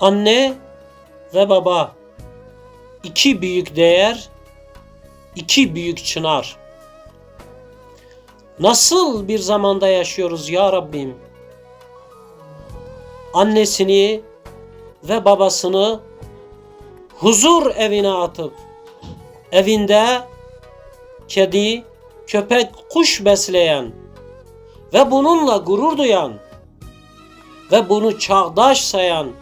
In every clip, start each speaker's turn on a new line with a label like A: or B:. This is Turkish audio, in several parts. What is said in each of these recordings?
A: Anne ve baba iki büyük değer, iki büyük çınar. Nasıl bir zamanda yaşıyoruz ya Rabbim? Annesini ve babasını huzur evine atıp evinde kedi, köpek, kuş besleyen ve bununla gurur duyan ve bunu çağdaş sayan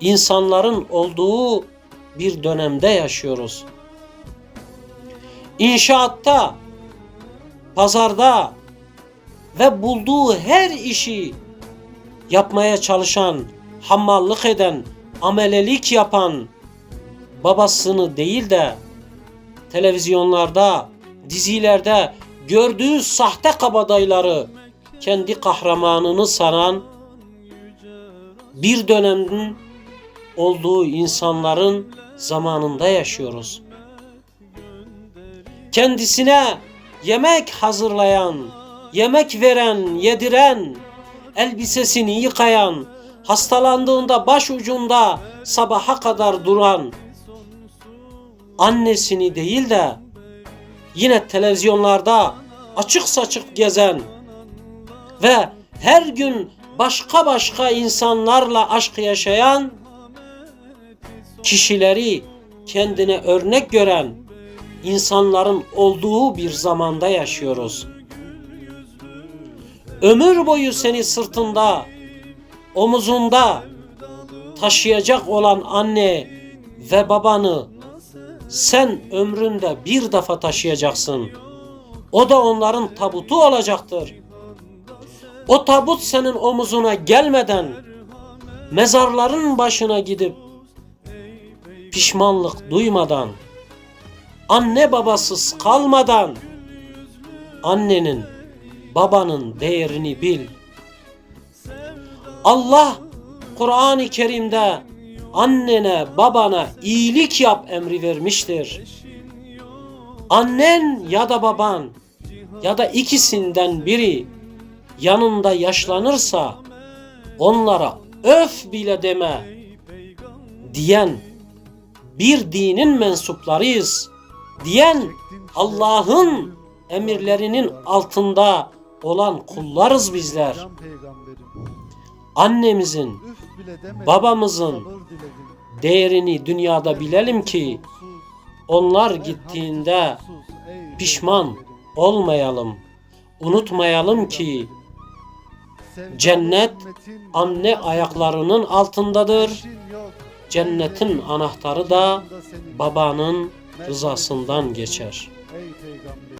A: insanların olduğu bir dönemde yaşıyoruz. İnşaatta, pazarda ve bulduğu her işi yapmaya çalışan, hamallık eden, amelelik yapan babasını değil de televizyonlarda, dizilerde gördüğü sahte kabadayıları kendi kahramanını sanan bir dönemin olduğu insanların zamanında yaşıyoruz. Kendisine yemek hazırlayan, yemek veren, yediren, elbisesini yıkayan, hastalandığında baş ucunda sabaha kadar duran, annesini değil de yine televizyonlarda açık saçık gezen ve her gün başka başka insanlarla aşk yaşayan kişileri kendine örnek gören insanların olduğu bir zamanda yaşıyoruz. Ömür boyu seni sırtında, omuzunda taşıyacak olan anne ve babanı sen ömründe bir defa taşıyacaksın. O da onların tabutu olacaktır. O tabut senin omuzuna gelmeden mezarların başına gidip pişmanlık duymadan anne babasız kalmadan annenin babanın değerini bil. Allah Kur'an-ı Kerim'de annene babana iyilik yap emri vermiştir. Annen ya da baban ya da ikisinden biri yanında yaşlanırsa onlara öf bile deme diyen bir dinin mensuplarıyız diyen Allah'ın emirlerinin altında olan kullarız bizler. Annemizin, babamızın değerini dünyada bilelim ki onlar gittiğinde pişman olmayalım. Unutmayalım ki cennet anne ayaklarının altındadır. Cennetin anahtarı da babanın rızasından geçer.